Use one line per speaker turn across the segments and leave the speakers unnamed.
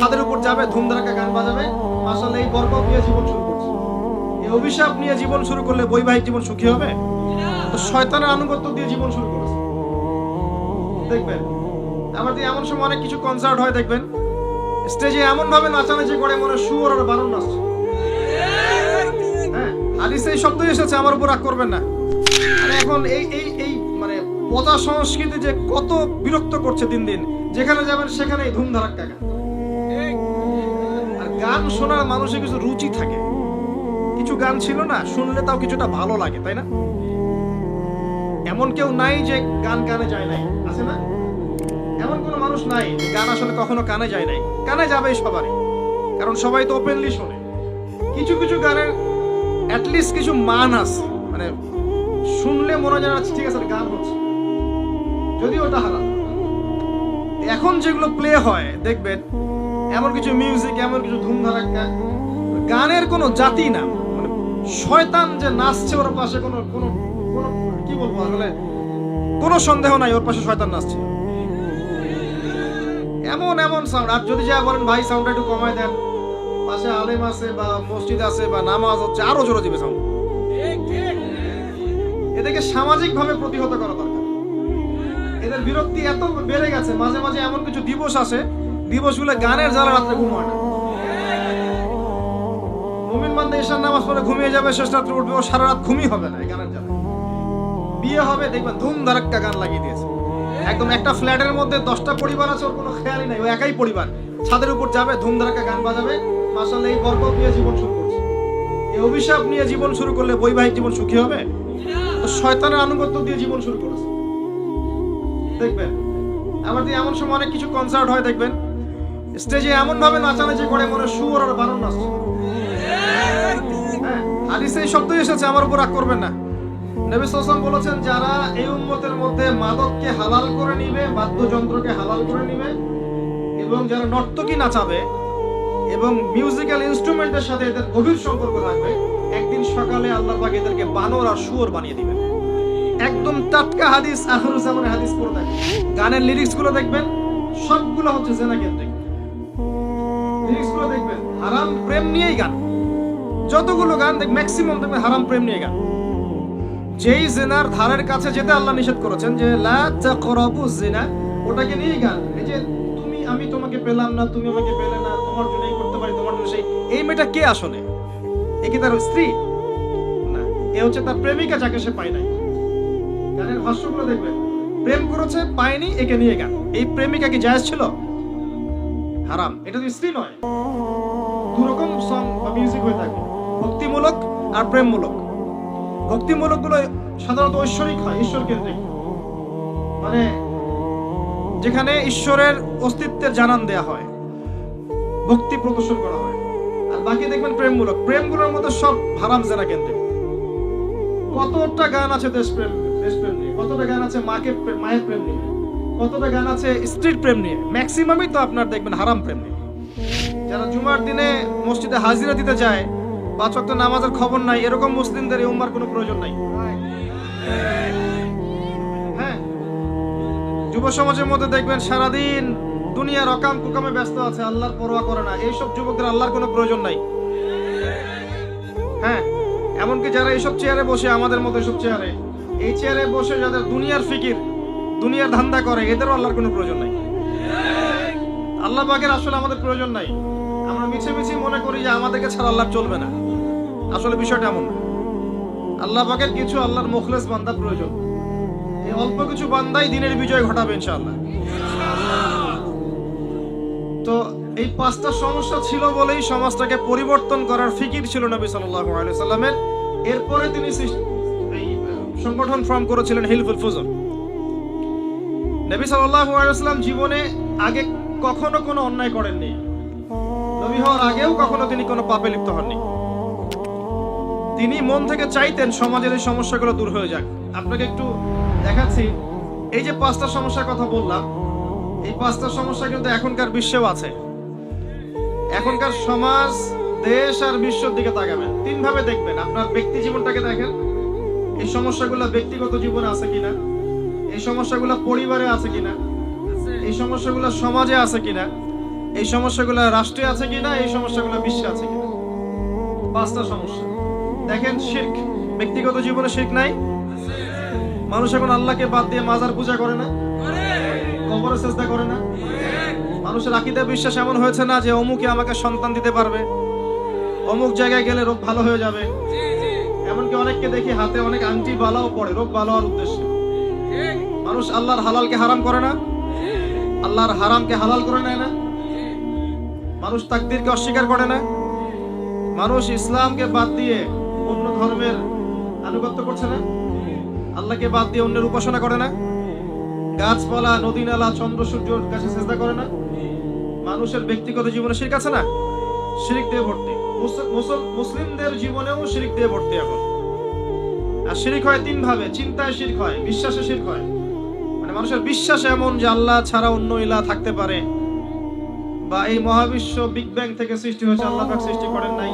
ছাদের উপর যাবে ধুমধারাকা গান বাজাবে। মাসাল্লাহ এই বরকত নিয়ে জীবন শুরু করছে। এই অভিশাপ নিয়ে জীবন শুরু করলে বৈবাহিক জীবন সুখী হবে? তো শয়তানের আনুগত্য দিয়ে জীবন শুরু করেছে। দেখবেন আমাদের এমন সময় অনেক কিছু কনসার্ট হয়, দেখবেন। স্টেজে এমন ভাবে নাচানাচি করে, মনে শুয়োর আর বারণ নাচছে। হ্যাঁ হাদিসে এই শব্দই এসেছে, আমার উপর রাগ করবেন না। এখন এই এই এই মানে পচা সংস্কৃতি যে কত বিরক্ত করছে দিন দিন, যেখানে যাবেন সেখানেই ধুমধারাক্কা গান। গান শোনার মানুষের কিছু রুচি থাকে। কিছু গান ছিল না শুনলে তাও কিছুটা ভালো লাগে তাই না? এমন কেউ নাই যে গান কানে যায় নাই আছে না? এমন কোনো মানুষ নাই যে গান আসলে কখনো কানে যায় নাই। কানে যাবে সবারই কারণ সবাই তো ওপেনলি শোনে। কিছু কিছু গানের অ্যাটলিস্ট কিছু মান আছে মানে শুনলে মনে হয় আচ্ছা, ঠিক আছে গান হচ্ছে। যদি ওটা হারাম। এখন যেগুলো প্লে হয় দেখবেন এমন কিছু মিউজিক এমন কিছু ধুমধারাক্কা গানের কোনো জাতি না। মানে শয়তান যে নাচছে ওর পাশে কোনো কোনো কোনো, কি বলব আসলে? কোনো সন্দেহ নাই, ওর পাশে শয়তান নাচছে। এমন এমন সাউন্ড আর যদি যা বলেন, ভাই সাউন্ডটা একটু কমায় দেন। পাশে আলেম আছে বা মসজিদ আছে বা নামাজ হচ্ছে, আরও জোরে দিবে সাউন্ড এদেরকে সামাজিক ভাবে প্রতিহত করা দরকার। এদের বিরক্তি এত বেড়ে গেছে, মাঝে মাঝে এমন কিছু দিবস আসে দিবসগুলো গানের জ্বালা রাত্রে ঘুম না। মুমিন বান্ধে ঈশান নামাজ পড়ে ঘুমিয়ে যাবে, শেষ রাত্রে উঠবে, ও সারা রাত ঘুমই হবে না এই গানের জ্বালা। বিয়ে হবে, দেখবেন ধুম ধারাক্কা গান লাগিয়ে দিয়েছে। একদম একটা ফ্ল্যাটের মধ্যে দশটা পরিবার আছে, ওর কোনো খেয়ালই নাই। ও একাই পরিবার। ছাদের উপর যাবে ধুম ধারাক্কা গান বাজাবে। মাসাল্লাহ এই বরকত নিয়ে জীবন শুরু করছে। এই অভিশাপ নিয়ে জীবন শুরু করলে বৈবাহিক জীবন সুখী হবে? তো শয়তানের আনুগত্য দিয়ে জীবন শুরু করেছে। দেখবেন আমাদের এমন সময় অনেক কিছু কনসার্ট হয়, দেখবেন। স্টেজে এমন ভাবে নাচানাচি করে মনে শুয়োর আর বারণ নাচছে হ্যাঁ হাদিসে এই শব্দই এসেছে, আমার উপর রাগ করবেন না। নবী সাল্লাল্লাহু বলেছেন, যারা এই উম্মতের মধ্যে মাদককে হালাল করে নিবে, বাদ্যযন্ত্রকে হালাল করে নিবে, এবং যারা নর্তকী নাচাবে, এবং মিউজিক্যাল ইনস্ট্রুমেন্টের সাথে এদের গভীর সম্পর্ক থাকবে, একদিন সকালে আল্লাহ পাক এদেরকে বানর আর শুয়োর বানিয়ে দিবেন। একদম টাটকা হাদিস আখরুজ্জামানের হাদিস পড়ে থাকে গানের লিরিক্সগুলো দেখবেন, সবগুলো হচ্ছে জেনা কেন্দ্রিক হারাম প্রেম নিয়েই গান। যতগুলো গান দেখ ম্যাক্সিমাম দেখবেন হারাম প্রেম নিয়ে গান। যেই জেনার ধারের কাছে যেতে আল্লাহ নিষেধ করেছেন যে ওটাকে নিয়ে গান। এই যে, তুমি, আমি তোমাকে পেলাম না, তুমি আমাকে পেলে না, তোমার জন্য এই করতে পারি, তোমার জন্য সেই এই মেয়েটা কে আসলে? এ কি তার স্ত্রী? না, এ হচ্ছে তার প্রেমিকা যাকে সে পায় নাই। গানের ভাষ্যগুলো দেখবেন, প্রেম করেছে, পায়নি, একে নিয়ে গান। এই প্রেমিকা কি জায়েজ ছিল? হারাম। এটা তো স্ত্রী নয় দু রকম সং বা মিউজিক হয়ে থাকে, ভক্তিমূলক আর প্রেমমূলক। ভক্তিমূলকগুলো সাধারণত ঐশ্বরিক হয় ঈশ্বর কেন্দ্রিক মানে যেখানে ঈশ্বরের অস্তিত্বের জানান দেয়া হয়, ভক্তি প্রদর্শন করা হয়। আর বাকি দেখবেন প্রেমমূলক। প্রেমগুলোর মধ্যে সব হারাম জেনা কেন্দ্রিক কতটা গান আছে দেশপ্রেম দেশপ্রেম নিয়ে? কতটা গান আছে মাকে মায়ের প্রেম নিয়ে? কতটা গান আছে স্ত্রীর প্রেম নিয়ে? ম্যাক্সিমামই তো আপনার দেখবেন হারাম প্রেম নিয়ে। যারা জুমার দিনে মসজিদে হাজিরা দিতে যায়, পাঁচ ওয়াক্ত নামাজের খবর নাই, এরকম মুসলিমদের এই উম্মার কোনো প্রয়োজন নাই। হ্যাঁ? যুব সমাজের মধ্যে দেখবেন সারাদিন দুনিয়ার অকাম কুকামে ব্যস্ত আছে, আল্লাহর পরোয়া করে না। এইসব যুবকদের আল্লাহর কোনো প্রয়োজন নাই। হ্যাঁ? এমনকি যারা এইসব চেয়ারে বসে, আমাদের মতো এইসব চেয়ারে এই চেয়ারে বসে যাদের দুনিয়ার ফিকির দুনিয়ার ধান্দা করে, এদেরও আল্লাহর কোনো প্রয়োজন নাই। আল্লাহ পাকের আসলে আমাদের প্রয়োজন নাই। আমরা মিছে মিছে মনে করি যে আমাদেরকে ছাড়া আল্লাহ চলবে না। আসলে বিষয়টা এমন। আল্লাহ পাকের কিছু আল্লাহর মুখলেস বান্দা প্রয়োজন। এই অল্প কিছু বান্দাই দিনের বিজয় ঘটাবে ইনশাআল্লাহ। তো এই পাঁচটা সমস্যা ছিল বলেই সমাজটাকে পরিবর্তন করার ফিকির ছিল নবী সাল্লাল্লাহু আলাইহি সাল্লামের এরপরে তিনি এই সংগঠন ফর্ম করেছিলেন হিলফুল ফুজন নবী সাল্লাম জীবনে আগে কখনো কোনো অন্যায় করেননি। নবী হওয়ার আগেও কখনো তিনি কোনো পাপে লিপ্ত হননি। তিনি মন থেকে চাইতেন সমাজের এই সমস্যাগুলো দূর হয়ে যাক। আপনাকে একটু দেখাচ্ছি, এই যে পাঁচটা সমস্যার কথা বললাম, এই পাঁচটা সমস্যা কিন্তু এখনকার বিশ্বেও আছে। এখনকার সমাজ, দেশ আর বিশ্বর দিকে তাকাবেন। তিন ভাবে দেখবেন, আপনার ব্যক্তি জীবনটাকে দেখেন, এই সমস্যাগুলো ব্যক্তিগত জীবনে আছে কিনা। এই সমস্যাগুলো পরিবারে আছে কিনা? এই সমস্যাগুলো সমাজে আছে কিনা? এই সমস্যাগুলো রাষ্ট্রে আছে কিনা? এই সমস্যাগুলো বিশ্বে আছে কিনা? পাঁচটা সমস্যা। দেখেন শির্ক। ব্যক্তিগত জীবনে শির্ক নাই? মানুষ এখন আল্লাহকে বাদ দিয়ে মাজার পূজা করে না? কবরে চেষ্টা করে না? মানুষের আকিদা বিশ্বাস এমন হয়েছে না যে অমুকে আমাকে সন্তান দিতে পারবে? অমুক জায়গায় গেলে রোগ ভালো হয়ে যাবে? এমনকি অনেককে দেখি হাতে অনেক আংটি বালাও পড়ে রোগ ভালো হওয়ার উদ্দেশ্যে। মানুষ আল্লাহর হালালকে হারাম করে না? আল্লাহর হারামকে হালাল করে নেয় না? মানুষ তাকদিরকে অস্বীকার করে না? মানুষ ইসলামকে বাদ দিয়ে অন্য ধর্মের আনুগত্য করছে না? আল্লাহকে বাদ দিয়ে অন্যের উপাসনা করে না? গাছপালা নদী নালা চন্দ্র সূর্যর কাছে চেষ্টা করে না? মানুষের ব্যক্তিগত জীবনে শিরক আছে না? শিরিক দিয়ে ভর্তি। মুসল- মুসল- মুসলিমদের জীবনেও শিরিক দিয়ে ভর্তি এখন। আর শিরিক হয় তিন ভাবে চিন্তায় শিরক হয়, বিশ্বাসে শিরক হয়। মানে মানুষের বিশ্বাস এমন যে আল্লাহ ছাড়া অন্য ইলা থাকতে পারে। বা এই মহাবিশ্ব বিগ ব্যাং থেকে সৃষ্টি হয়েছে, আল্লাহ পাক সৃষ্টি করেন নাই।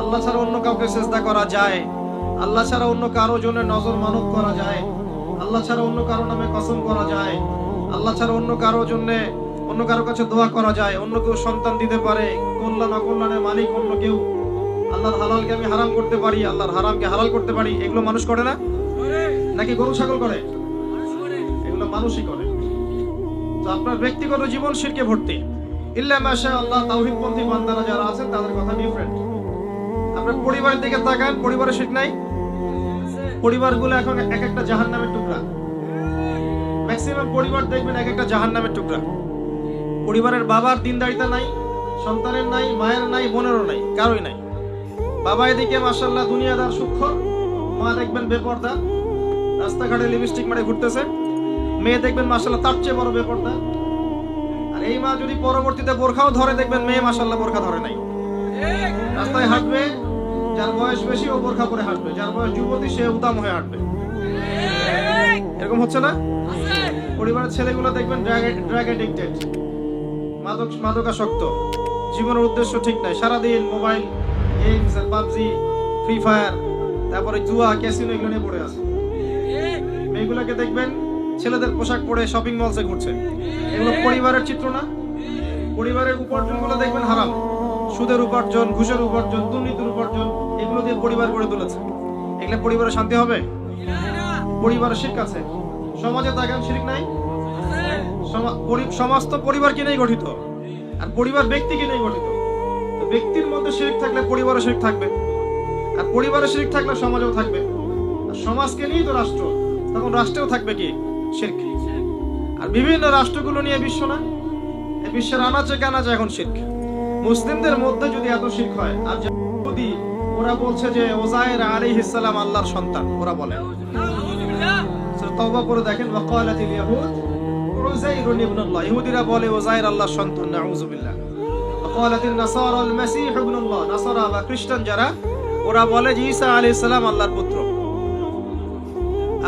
আল্লাহ ছাড়া অন্য কাউকে চেষ্টা করা যায়। আল্লাহ ছাড়া অন্য কারও জন্য নজর মানত করা যায়। আল্লাহ ছাড়া অন্য কারও নামে কসম করা যায়। আল্লাহ ছাড়া অন্য কারও জন্য অন্য কারও কাছে দোয়া করা যায়। অন্য কেউ সন্তান দিতে পারে, কল্যাণ অকল্যাণের মালিক অন্য কেউ। আল্লাহর হালালকে আমি হারাম করতে পারি, আল্লাহর হারামকে হালাল করতে পারি, এগুলো মানুষ করে না? নাকি গরু ছাগল করে? এগুলো মানুষই করে। তো আপনার ব্যক্তিগত জীবন শিরকে ভর্তি। ইল্লা মাশা আল্লাহ, তাওহীদপন্থী বান্দারা যারা আছেন, তাদের কথা ডিফারেন্ট আপনার পরিবারের দিকে তাকান, পরিবারে শিখ নাই? পরিবারগুলো এখন এক একটা জাহান্নামের টুকরা। ম্যাক্সিমাম পরিবার দেখবেন এক একটা জাহান্নামের টুকরা। পরিবারের বাবার দিনদারিতা নাই, সন্তানের নাই, মায়ের নাই, বোনেরও নাই কারোই নাই। বাবা এদিকে মাশাল্লাহ দুনিয়াদার সূক্ষ্ম মা দেখবেন বেপর্দা। রাস্তাঘাটে লিপস্টিক মারে ঘুরতেছে। মেয়ে দেখবেন মাশাল্লাহ তার চেয়ে বড় বেপর্দা। আর এই মা যদি পরবর্তীতে বোরখাও ধরে, দেখবেন মেয়ে মাশাল্লাহ বোরখা ধরে নাই। রাস্তায় হাঁটবে, যার বয়স বেশি ও বোরখা পরে হাঁটবে। যার বয়স যুবতী, সে উদাম হয়ে হাঁটবে। এরকম হচ্ছে না? পরিবারের ছেলেগুলো দেখবেন ড্রাগ এডিক্টেড মাদক, মাদকাসক্ত। জীবনের উদ্দেশ্য ঠিক নাই। সারাদিন mobile games PUBG free fire তারপরে জুয়া ক্যাসিনো এগুলো নিয়ে পড়ে আছে। মেয়েগুলোকে দেখবেন, ছেলেদের পোশাক পরে শপিং মলসে ঘুরছে। এগুলো পরিবারের চিত্র না? পরিবারের উপার্জনগুলো দেখবেন হারাম। সুদের উপার্জন, ঘুষের উপার্জন, দুর্নীতির উপার্জন, এগুলো দিয়ে পরিবার গড়ে তুলেছে। এগুলো পরিবারে শান্তি হবে? পরিবারের শিখ আছে। সমাজে তাকান শিরিক নাই। সমা- সমাজ তো পরিবারকে নিয়েই গঠিত। আর পরিবার ব্যক্তিকে নিয়েই গঠিত। ব্যক্তির মধ্যে শিরিক থাকলে পরিবারে শিরিক থাকবে। আর পরিবারে শিরিক থাকলে সমাজেও থাকবে। আর সমাজকে নিয়েই তো রাষ্ট্র। তখন রাষ্ট্রেও থাকবে কি? শির্ক। আর বিভিন্ন রাষ্ট্রগুলো নিয়ে বিশ্ব না। বিশ্বের আনাচে কানাচে এখন শির্ক। মুসলিমদের মধ্যে যদি এত শির্ক হয়, আর যদি ওরা বলছে যে ওজায়ের আলী সালাম আল্লাহর সন্তান, ওরা বলে। তওবা করে দেখেন ওয়াকালাতিল ইয়াহুদ উযাইর ইবনুল্লাহ। ইহুদিরা বলে ওজায়ের আল্লাহর সন্তান নাউযুবিল্লাহ খ্রিস্টান যারা, ওরা বলে যে ঈসা আল্লাহর পুত্র।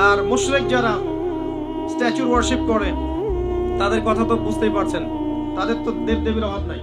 আর যারা ওয়ার্শিপ তাদের কথা তো বুঝতেই পারছেন। তাদের তো দেব দেবীর অভাব নাই।